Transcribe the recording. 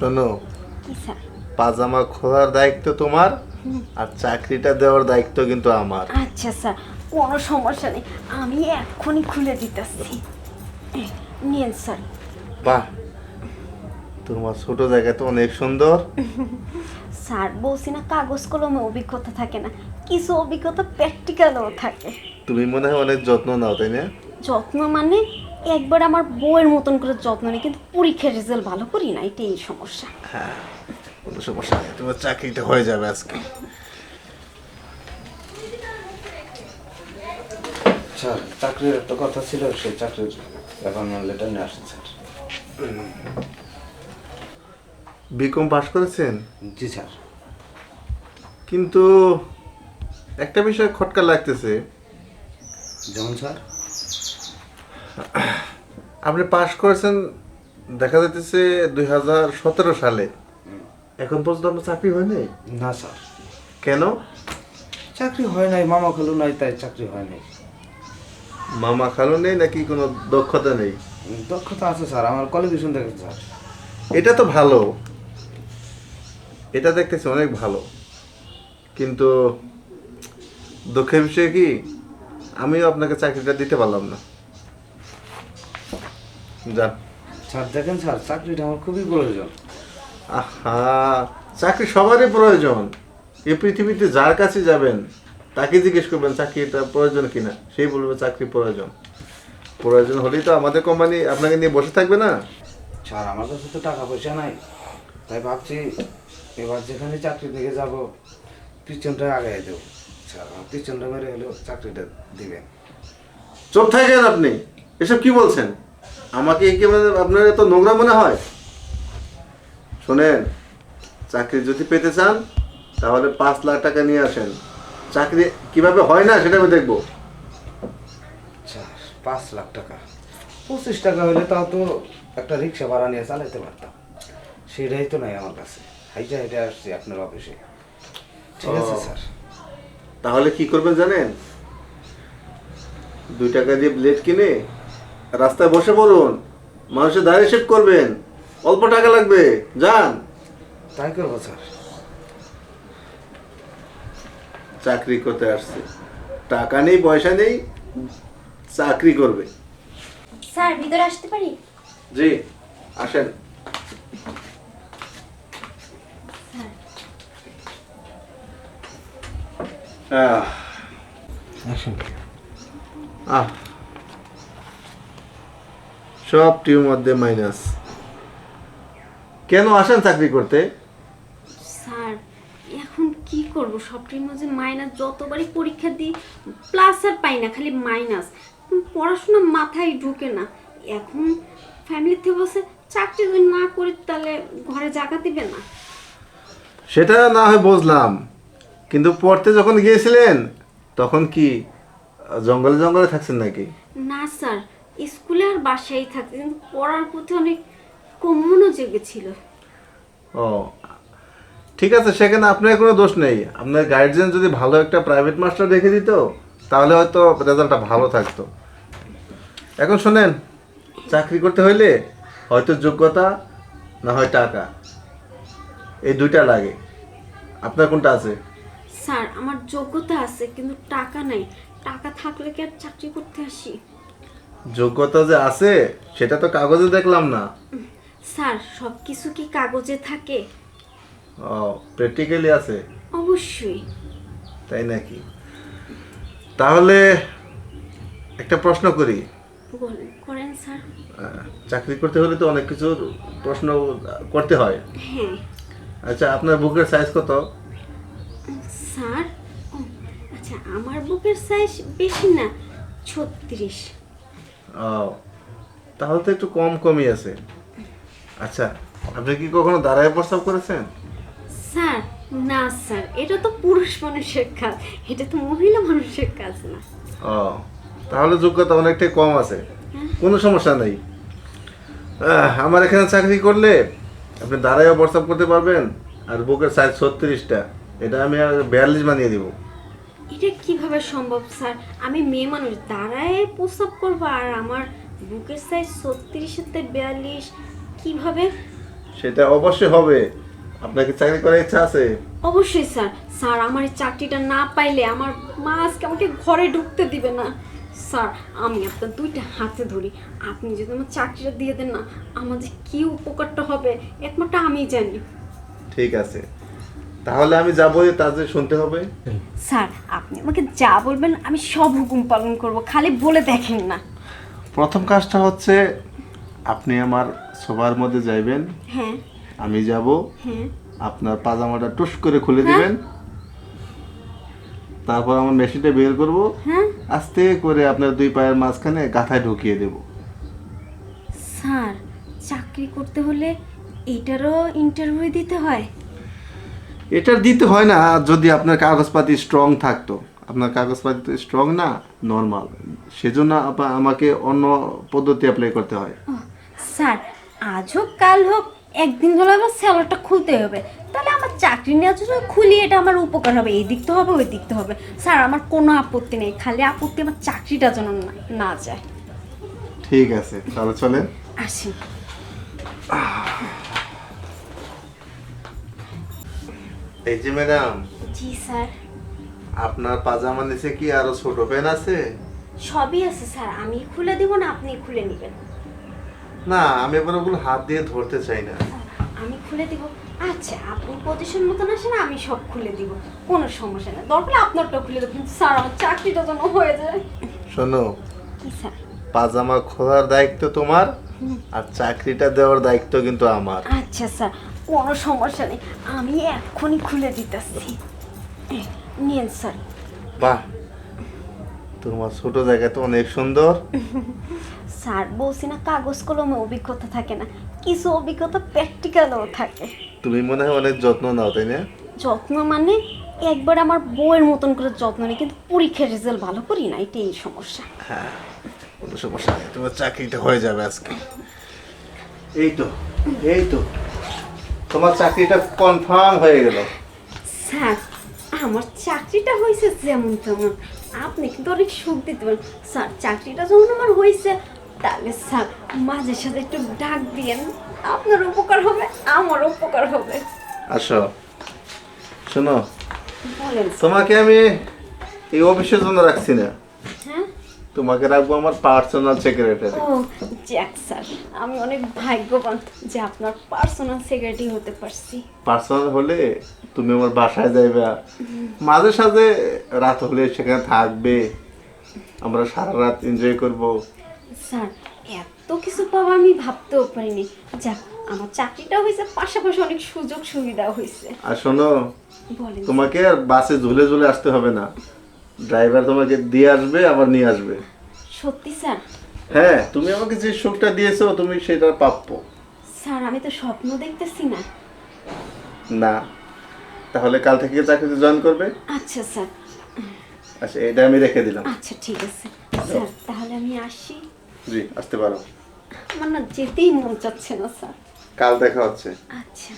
শোনো পাজামা খোলার দায়িত্ব তোমার আর চাকরিটা দেওয়ার দায়িত্ব কিন্তু আমার। আচ্ছা স্যার কোনো সমস্যা নেই। আমি এক্ষুনি খুলে দিতেছি। নিন স্যার। বাহ তোমার ছোট জায়গা তো অনেক সুন্দর। স্যার বলছি না কাগজ কলমে অভিজ্ঞতা থাকে না। কিছু অভিজ্ঞতা প্র্যাকটিক্যালও থাকে। তুমি মনে হয় অনেক যত্ন নাও তাই না? যত্ন মানে? একবার আমার বউয়ের মতন করে যত্ন নেই কিন্তু পরীক্ষার রেজাল্ট ভালো করি না এটাই সমস্যা। হ্যাঁ কোনো সমস্যা নেই। তোমার চাকরিটা হয়ে যাবে আজকে। স্যার চাকরির একটা কথা ছিল সেই চাকরির অ্যাপয়েন্টমেন্ট লেটার নিয়ে আসেন স্যার। বিকম পাস করেছেন? জি স্যার। কিন্তু একটা বিষয় খটকা লাগতেছে। যেমন স্যার? আপনি পাশ করেছেন দেখা যাইতেছে দুই হাজার সতেরো সালে। এখন পর্যন্ত আপনার চাকরি হয়নি না স্যার। কেন? চাকরি হয় নাই মামা খালু নাই তাই চাকরি হয় নাই। মামা খালু নেই নাকি কোনো দক্ষতা নেই? দক্ষতা আছে স্যার আমার কোয়ালিফিকেশন দেখেন স্যার। এটা তো ভালো। এটা দেখতেছি অনেক ভালো। কিন্তু দুঃখের বিষয় কি? আমিও আপনাকে চাকরিটা দিতে পারলাম না। যান স্যার দেখেন স্যার চাকরিটা আমার খুবই প্রয়োজন। আহা চাকরি সবারই প্রয়োজন। এই পৃথিবীতে যার কাছে যাবেন তাকে জিজ্ঞেস করবেন চাকরিটা প্রয়োজন কিনা। সেই বলবে চাকরি প্রয়োজন। প্রয়োজন হলেই তো আমাদের কোম্পানি আপনাকে নিয়ে বসে থাকবে না। স্যার আমার কাছে তো টাকা পয়সা নাই। তাই ভাবছি এবার যেখানে চাকরি দিকে যাব পিছনটা আগাই দেবো। স্যার আমার পিছনটা মেরে হলেও চাকরিটা দিবেন। চুপ থাকেন আপনি। এসব কি বলছেন? আমাকে কি মানে আপনার এত নোংরা মনে হয়? শোনেন চাকরি যদি পেতে চান তাহলে পাঁচ লাখ টাকা নিয়ে আসেন। চাকরি কীভাবে হয় না সেটা আমি দেখব। পাঁচ লাখ টাকা। পঁচিশ টাকা হলে তাও তো একটা রিক্সা ভাড়া নিয়ে চালাইতে পারতাম। সেটাই তো নাই আমার কাছে। হাইটা হাইটা আসছি আপনার অফিসে। ঠিক আছে স্যার। তাহলে কি করবেন জানেন? দুই টাকা দিয়ে ব্লেড কিনে রাস্তায় বসে পড়ুন মানুষের দাঁড়িয়ে শেভ করবেন অল্প টাকা লাগবে যান। তাই করব স্যার। চাকরি করতে আসছে। টাকা নেই পয়সা নেই চাকরি করবে। স্যার ভিতরে আসতে পারি? জি আসেন। আহ, আসুন। আহ। সবটির মধ্যে মাইনাস। কেন আসেন চাকরি করতে? স্যার এখন কি করব? সবটির মাঝে মাইনাস যতবারই পরীক্ষা দিই প্লাস আর পাই না খালি মাইনাস। পড়াশোনা মাথায় ঢুকে না। এখন ফ্যামিলিতে বসে চাকরি যদি না করি তাহলে ঘরে জায়গা দিবে না। সেটা না হয় বুঝলাম। কিন্তু পড়তে যখন গিয়েছিলেন তখন কি জঙ্গলে জঙ্গলে থাকছেন নাকি? না স্যার। স্কুলে আর বাসায় থাকতে কিন্তু পড়ার প্রতি অনেক কম মনোযোগী ছিল। ও ঠিক আছে সেখানে আপনার কোনো দোষ নেই। আপনার গার্জিয়ান যদি ভালো একটা প্রাইভেট মাস্টার রেখে দিত তাহলে হয়তো রেজাল্টটা ভালো থাকতো। এখন শোনেন চাকরি করতে হইলে হয়তো যোগ্যতা না হয় টাকা। এই দুইটা লাগে। আপনার কোনটা আছে? স্যার আমার যোগ্যতা আছে কিন্তু টাকা নাই। টাকা থাকলে কি আর চাকরি করতে আসি? যোগ্যতা যে আছে সেটা তো কাগজে দেখলাম না। স্যার সব কিছু কি কাগজে থাকে? ও প্র্যাকটিক্যালি আছে। অবশ্যই। তাই নাকি? তাহলে একটা প্রশ্ন করি। করেন স্যার। চাকরি করতে হলে তো অনেক কিছু প্রশ্ন করতে হয়। হ্যাঁ। আচ্ছা আপনার বুকের সাইজ কত? স্যার আচ্ছা আমার বুকের সাইজ বেশি না ছত্রিশ। তাহলে তো একটু কম কমই আছে। আচ্ছা আপনি কি কখনো দাঁড়ায় প্রস্তাব করেছেন? স্যার না স্যার এটা তো পুরুষ মানুষের কাজ। এটা তো মহিলা মানুষের কাজ না। ও তাহলে যোগ্যতা অনেকটাই কম আছে। কোনো সমস্যা নেই। আমার এখানে চাকরি করলে আপনি দাঁড়ায়ও প্রস্তাব করতে পারবেন আর বুকের সাইজ ছত্রিশটা। এটা আমি বিয়াল্লিশ বানিয়ে দিব। এটা কীভাবে সম্ভব স্যার? আমি মেয়ে মানুষ দাঁড়ায় প্রস্তাব করব আর আমার বুকের সাইজ ছত্রিশের বিয়াল্লিশ কীভাবে? সেটা অবশ্যই হবে। আপনার কি চাকরি করার ইচ্ছা আছে? অবশ্যই স্যার। স্যার আমার এই চাকরিটা না পাইলে আমার মা আজকে আমাকে ঘরে ঢুকতে দিবে না। স্যার আমি আপনার দুইটা হাতে ধরি। আপনি যদি আমার চাকরিটা দিয়ে দেন না আমার যে কী উপকারটা হবে একমাত্র আমিই জানি। ঠিক আছে। তাহলে আমি যা বলি তা যে শুনতে হবে। স্যার আপনি আমাকে যা বলবেন আমি সব হুকুম পালন করব খালি বলে দেখেন না। প্রথম কাজটা হচ্ছে আপনি আমার সোফার মধ্যে যাইবেন। হ্যাঁ। আমি যাব হ্যাঁ। আপনার পাজামাটা টুস করে খুলে হ্যাঁ। দিবেন। তারপর আমার মেশিনটা বের করব। হ্যাঁ। আস্তে করে আপনার দুই পায়ের মাঝখানে গাথায় ঢুকিয়ে দেব। স্যার চাকরি করতে হলে এটারও ইন্টারভিউ দিতে হয়? এটার দিতে হয় না যদি আপনার কাগজপাতি স্ট্রং থাকতো। আপনার কাগজপাতি তো স্ট্রং না নর্মাল সেজন্য আমাকে অন্য পদ্ধতি অ্যাপ্লাই করতে হয়। স্যার আজ হোক কাল হোক একদিন হলে আমার স্যালারটা খুলতে হবে। তাহলে আমার চাকরি নেওয়ার জন্য খুলি এটা আমার উপকার হবে। এই দিক তো হবে ওই দিক তো হবে। স্যার আমার কোনো আপত্তি নেই খালি আপত্তি আমার চাকরিটা যেন না না যায়। ঠিক আছে তাহলে চলেন। আসি। এই যে ম্যাডাম জি স্যার। আপনার পাজামা নিচে কি আরও ছোট আছে? সবই আছে স্যার আমি খুলে দিব না আপনি খুলে নেবেন। না আমি আবার ওগুলো হাত দিয়ে ধরতে চাই না। আমি খুলে দিব। আচ্ছা আপনি পজিশন মতন আসেন আমি সব খুলে দিব। কোনো সমস্যা নেই দরকার আপনারটা খুলে দেবো কিন্তু স্যার আমার চাকরিটা যেন হয়ে যায়। শোনো কি স্যার? পাজামা খোলার দায়িত্ব তোমার আর চাকরিটা দেওয়ার দায়িত্ব কিন্তু আমার। আচ্ছা স্যার। কোনো সমস্যা নেই। আমি এক্ষুনি খুলে দিতেছি। নিন স্যার। বাহ তোমার ছোট জায়গা তো অনেক সুন্দর। স্যার বলছি না কাগজ কলমে অভিজ্ঞতা থাকে না। কিছু অভিজ্ঞতা প্র্যাকটিক্যালও থাকে। তুমি মনে হয় অনেক যত্ন নাও তাই না? যত্ন মানে একবার আমার বউয়ের মতন করে যত্ন নেই কিন্তু পরীক্ষার রেজাল্ট ভালো করি না এটাই সমস্যা। হ্যাঁ কোনো সমস্যা নেই। তোমার চাকরিটা হয়ে যাবে আজকে। এই তো এই তো। তোমার চাকরিটা কনফার্ম হয়ে গেল। স্যার আমার চাকরিটা হয়েছে যেমন তেমন। আপনি কিন্তু অনেক সুখ দিতে পারেন। স্যার চাকরিটা যখন আমার হয়েছে তাহলে স্যার মাঝে সাথে একটু ডাক দিয়েন। আপনার উপকার হবে আমার উপকার হবে। আসো। শোনো বলেন তোমাকে আমি এই অফিসের জন্য রাখছি না। তোমাকে রাখব আমার পার্সোনাল সেক্রেটারি ও জ্যাক স্যার আমি অনেক ভাগ্যবান যে আপনার পার্সোনাল সেক্রেটারি হতে পারছি। পার্সোনাল হলে তুমি আমার বাসায় যাইবা। মাঝে সাঝে রাত হলে সেখানে থাকবে। আমরা সারা রাত এনজয় করব। স্যার এত কিছু পাওয়া আমি ভাবতেও পারিনি। যাক আমার চাকরিটা হয়েছে পাশাপাশি অনেক সুযোগ সুবিধা হয়েছে। আর শোনো তোমাকে আর বাসে ঝুলে ঝুলে আসতে হবে না। ড্রাইভার তোমাকে দিয়ে আসবে আবার নিয়ে আসবে। সত্যি স্যার? হ্যাঁ তুমি আমাকে যে সুখটা দিয়েছ তুমি সেটা প্রাপ্য। স্যার আমি তো স্বপ্ন দেখতেছি না। না তাহলে কাল থেকে চাকরিতে জয়েন করবে? আচ্ছা স্যার। আচ্ছা এটা আমি রেখে দিলাম। আচ্ছা ঠিক আছে। স্যার তাহলে আমি আসি। জি আসতে পারো। আমার না যেতেই মন চাচ্ছে না স্যার। কাল দেখা হচ্ছে। আচ্ছা।